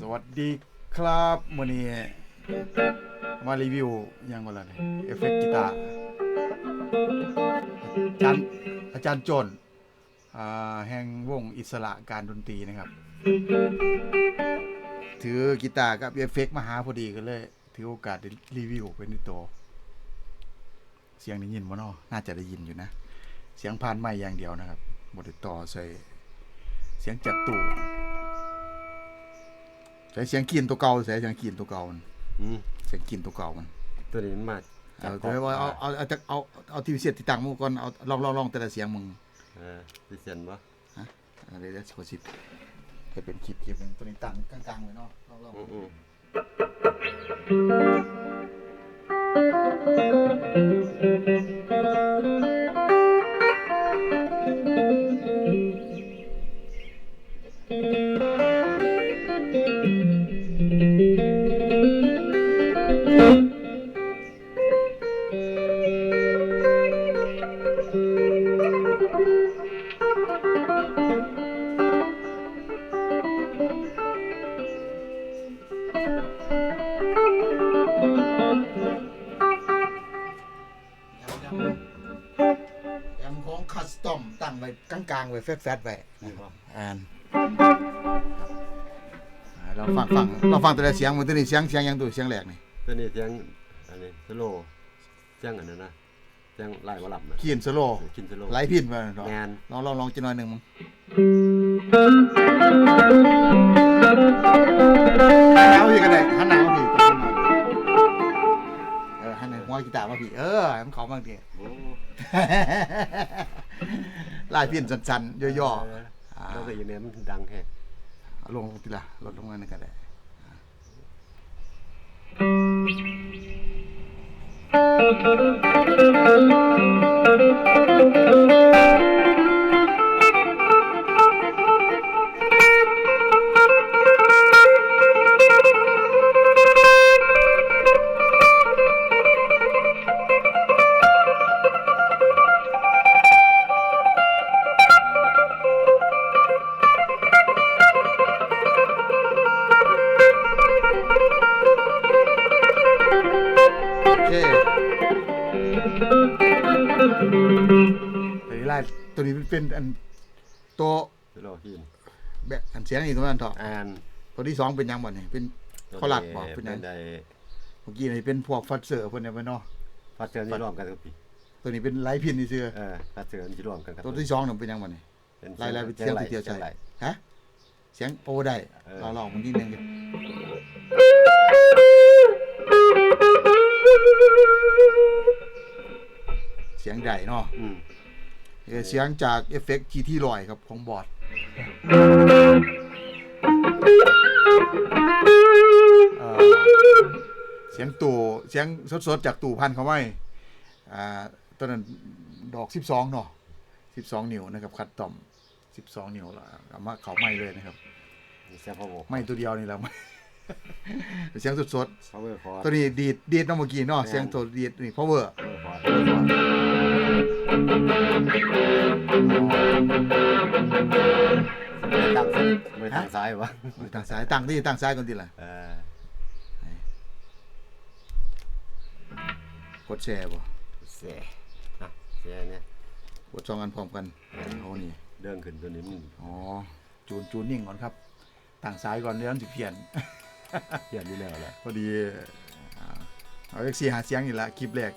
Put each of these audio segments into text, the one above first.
สวัสดีครับมื่อนี้มารีวิวยังก่อนละเนี่ยเอฟเฟกต์กีตาร์อาจารย์อาจารย์โจนแห่งวงอิสระการดนตรีนะครับ ถือกีตาร์กับเอฟเฟกต์มาหาพอดีก็เลย ถือโอกาสได้รีวิวเป็นตัวเสียงได้ยินบ่เนาะน่าจะได้ยินอยู่นะ เสียงผ่านไม้อย่างเดียวนะครับบไดต่อใส่เสียงจากตู้ ใส่เสียงกินตัวเก่าใส่เสียงกินตัวเก่ามันอืมเสียงกินตัวเก่ามันตัวนี้มันมาเอาแต่ว่าเอาเอาเอาจากเอาเอาทีวีเสียดที่ตั้งมึงก่อนเอาลองลองลองแต่ละเสียงมึงเออดิเซนบ่อะไรเดี๋ยวขอสิให้เป็นคลิปคลิปหนึงตัวนี้ตั้งกลางๆไว้เนาะลองลอง อืมอืม แอมของคัสตอมตั้งไว้กลางๆไว้แฟดๆไว้นี่บ่อ่านอ่าเราฟังฟังเราฟังแต่ละเสียงมันตัวนี้เสียงเสียงหยังตัวเสียงแรกนี่ตัวนี้เสียงอันนี้สโลว์เสียงอันนั้นนะ เสียงไล่บ่หลับนะขีนสโลว์กินสโลว์ไลฟ์พินมาเนาะแมนลองลองลองจะหน่อยหนึ่งมึงหันหนาวพี่กันเลยหันหนาวพี่ตัวขึ้นมาเออหันหนาวหัวกีตาร์มาพี่เออให้มันเขาบ้างที โอ้ลายพินสั้นๆย่อเออๆอ่าแล้วก็อย่างนี้มันดังแฮะเอาลงทีละลดลงมาหนึ่งก็ได้โอ ตัวนี้ลายตัวนี้เป็นอันตัวสโลว์หินแบบอันเสียงอีกตัวนั้นต่ออ่านตัวที่สองเป็นหยังบ่เนี่ยเป็นเขาหลัดบ่เป็เป็นนไงได้เมื่อกี้นี่เป็นพวกฟัดเสือเพิ่นเนี่ยไปเนาะฟัดเสือนี่รวมกันกับพี่ตัวนี้เป็นไลฟ์พินนี่ซื่อเออฟัดเสือนี่รวมกันกับตัวที่สองนี่เป็นหยังบ่เนี่ยเป็นไล่ไล่ไปเสียงที่เดียวใช่ไหลฮะเสียงโอได้เออเราลองมันนิดนึงดิเสียงใหญ่เนาะอืมเออเสียงจากเอฟเฟกต์ทีที่ลอยครับของบอร์ดเอ่อเสียงตู่เสียงสดๆ จากตู่พันเขาไว้อ่าตอนนั้นดอกสิบสองเนาะสิบสองนิ้วนะครับ คัดต่อมสิบสองนิ้วแล้วเอามาเขาไม่เลยนะครับ เสียงพาวเวอร์ไม่ตัวเดียวนี่แหละ เสียงสดพาวเวอร์คอร์ๆตัวนี้ดีดดีดเน้องเมื่อกี้เนาะเสียงตัวดีดนี่ power พาวเวอร์คอร์ไม่ตั้งซ้ายไม่ตั้งซ้ายวะทางซ้ายตั้งที่ตั้งซ้ายก่อนดีละเออกดแชร์บ่เสียอะเสียเนี่ย กดสองอันพร้อมกันเอานี่เดินขึ้นตัวนี้มัน อ๋อจูนจูนนิ่งก่อนครับต่างซ้ายก่อนเดี๋ยวมันสิเพี้ยน เขียนนี่แล้วแหละพอดีอ่าเอาเอ็กซี่หาเสียงนี่ละคลิปแรก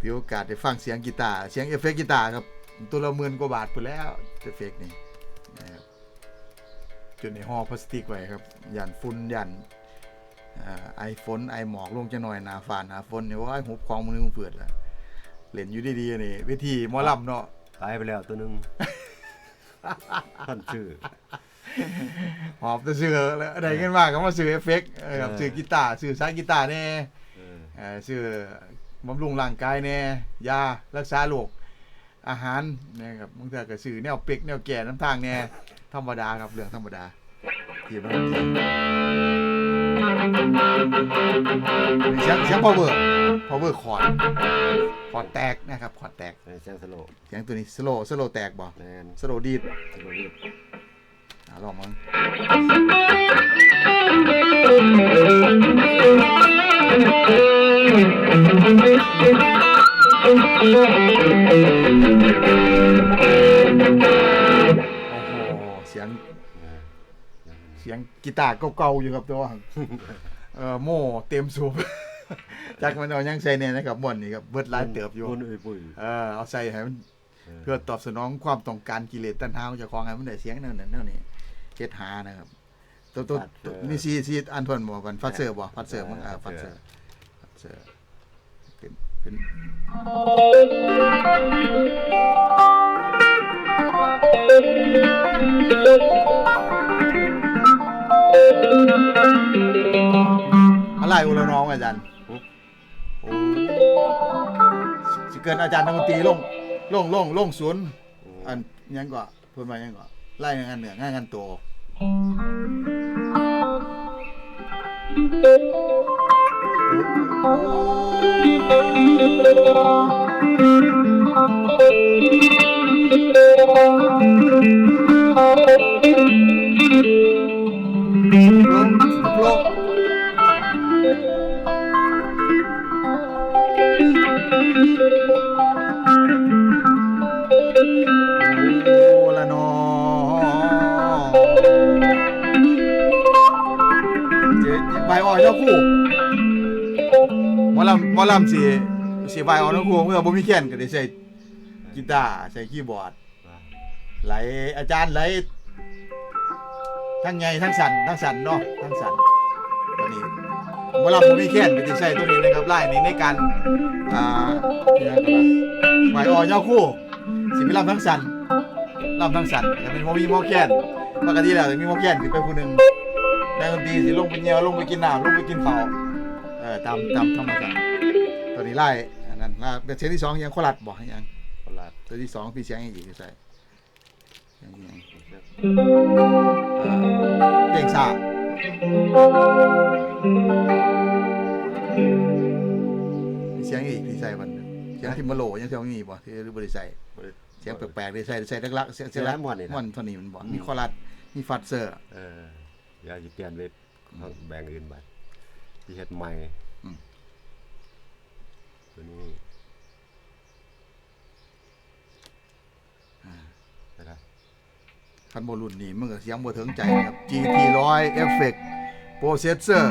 ถือโอกาสได้ฟังเสียงกีตาร์เสียงเอฟเฟกต์กีตาร์ครับ ตัวละหมื่นกว่าบาทไปแล้วเอฟเฟกต์นี่นะครับจนในห่อพลาสติกไว้ครับยันฝุ่นยันไอฝนไอหมอกลงจะหน่อยหนาฝานหนาฝนเนี่ยว่าหุบคลองมือมือเปิดแล้วเล่นอยู่ดีๆนี่เวทีหมอลำเนาะตายไปแล้วตัวหนึงท่านชื่อ หอบจะซื้อแล้วอะไรกันมากก็มาซื้อเอฟเฟกต์เออครับเออซื้อกีตาร์ซื้อสายกีตาร์แน่เออเออซื้อบำรุงร่างกายแน่ยารักษาโรคอาหารนะครับบางทีก็ซื้อแนวเป็กแนวแก่น้ำทางแน่ธรรมดาครับเรื่องธรรมดาที่มันดีเสียงเสียง power power คอร์ดคอร์ดแตกนะครับคอร์ดแตกเสียงสโลว์เสียงตัวนี้สโลสโลแตกบ่แมนสโลดีดสโลว์นี่เอา ลองมั้งโอ้โห เสียงเออเสียงกีตาร์เก่าๆอยู่ครับตัวเออโม่เต็มสูบจากมันเอายังใส่เนี่ยนะครับม่วนนี่ครับเบิดหลายเติบอยู่มุนอุ้ยปุ้ยเออเอาใส่ให้มันเพื่อตอบสนองความต้องการกิเลสตัณหาของเจ้าของให้มันได้เสียงนั่นนั่นนั่นนี่ เฮ็ดหานะครับตัวตัวตัวนี่ซีซีอันเพิ่นบอกกันฟัดเซอร์บ่ฟัดเซอร์มันอ่าฟัดเซอร์ฟัดเซอร์เป็นเป็นอะไรอุลน้องอาจารย์โอ้สิเกินอาจารย์นักดนตรีลงลงลงลงศูนย์อันยังก็เพิ่นมายังก็ไล่งานเหนืองานงานโต ล มอลำหมอลำสิสิใบอ่อยเจ้าคู่เมื่อบ่มีแค้นก็ได้ใช้กีตาร์ใช้คีย์บอร์ดไหลอาจารย์ไหลทั้งใหญ่ทั้งสั่นทั้งสั่นเนาะทั้งสั่นตัวนี้หมอลำบ่มีแค้นก็ได้ใช้ตัวนี้นะครับไล่นี้ในการอ่าเนี่ยก็ว่าใบอ่อยเจ้าคู่สิมีลำทั้งสั่นลำทั้งสันจะเป็นโมมีโมแคนปกติแล้วจะมีโมแคนคือไปผู้หนึ่งนักดนตรีสิลงไปเงียวลงไปกินน้ำลงไปกินข้าว ออตามตามธรรมชาติตัวนี้ไล่อันนั้นล่าเป็นเสียงที่สองยังโคลัดบอกให้ยังตลาดตัวที่สองพี่เสียงอีกใส่เสียงอีกยังเออเพลงซามีเสียงอีกที่ใส่มันเสียงที่มาโหลยังเสียงมีบ่ที่บริใส่เสียงแปลกๆเลยใส่ใส่ลักๆเสียงเสียงลักเสียงม่วนนี่นะม่วนเท่านี้มันบอกมีคอรัดมีฟัดเซอร์เอออย่าจะเปลี่ยนไปแบ่งอื่นบัด ที่เฮ็ดใหม่อืม ตัวนี้ไปละคันโบรุ่นนี่มันก็เสียงบ่ถึงใจนะครับ GT 100 Effect Processor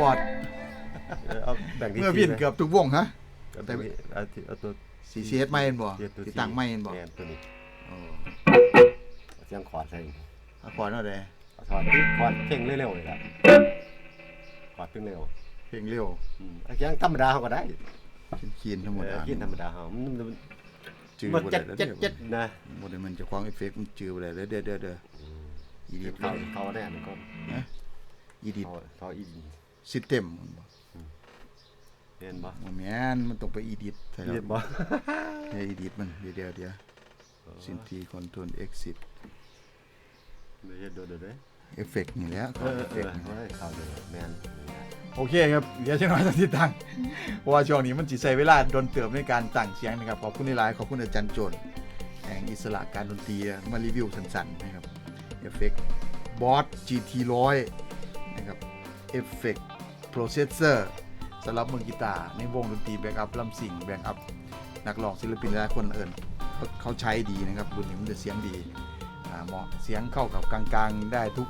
บอร์ดเออเอาแบ่งที่เมื่อพินเกือบทุกวงฮะ เอาตัวนี้เอาที่เอาตัว CCS ไม่เห็นบ่เสียตัวที่ตั้งไม่เห็นบ่แม่ตัวนี้โอ้เอาเสียงขอดใส่เอาก่อนเอาได้เอาถอดที่ขอดเพ่งเร็วๆเลยล่ะ ขอดเพ่งเร็วเพลงเร็วอืมเอาเสียงธรรมดาเขาก็ได้คีนๆทั้งหมดเอออะกินธรรมดาเขามันมันจื้อมันบ่เจ็ได้ดแล้วเจ็ดเจ็ดเด้อนะบ่ได้มันเจะควางเอฟเฟกต์มันจื้อบ่ได้เด้อเด้อเด้อเด้ออีดิทเขาเขาแน่นก็อีดิทเขาเขาอีซิสเต็มเรียนบ่บ่แม่นมันต้องไปอีดิทใช่เรียนแล้วบ่เฮ้ยอีดิทมันเดี๋ยวเดี๋ยวเดี๋ยวซินทีคอนโทรล exit ไม่ใช่โดนเด้อ เอฟเฟกต์นี่แหละเออเอฟเอเฟกอต์นี่เฮ้ยเขาเลยแมนโอเคครับเดี๋ยวจะน้อยสักทีตังเพราะว่าช่วงนี้มันจิใช้เวลาโดนเติมในการตั้งเสียงนะครับ ขอบคุณในไลน์ขอบคุณอาจารย์โจนแห่งอิสระการดนตรีมารีวิวสั้นๆนะครับเอฟเฟกต์บอส GT 100นะครับเอฟเฟกต์โปรเซสเซอร์สำหรับมือกีตาร์ในวงดนตรีแบ็กอัพลำสิงแบ็กอัพนักร้องศิลปินหลายคนเอิญเขาเขาใช้ดีนะครับรุ่นนี้มันจะเสียงดี เหมาะเสียงเข้ากับกลางๆ ได้ทุก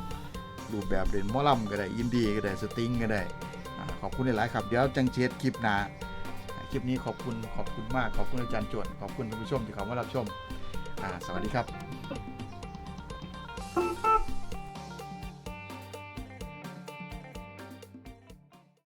รูปแบบเด่นมอลัมก็ได้อินดี้ก็ได้สตริงก็ได้ขอบคุณหลายๆครับเดี๋ยวจังเช็ดคลิปหน้าคลิปนี้ขอบคุณขอบคุณมากขอบคุณอาจารย์จวนขอบคุณท่านผู้ชมที่เข้ามารับชมสวัสดีครับ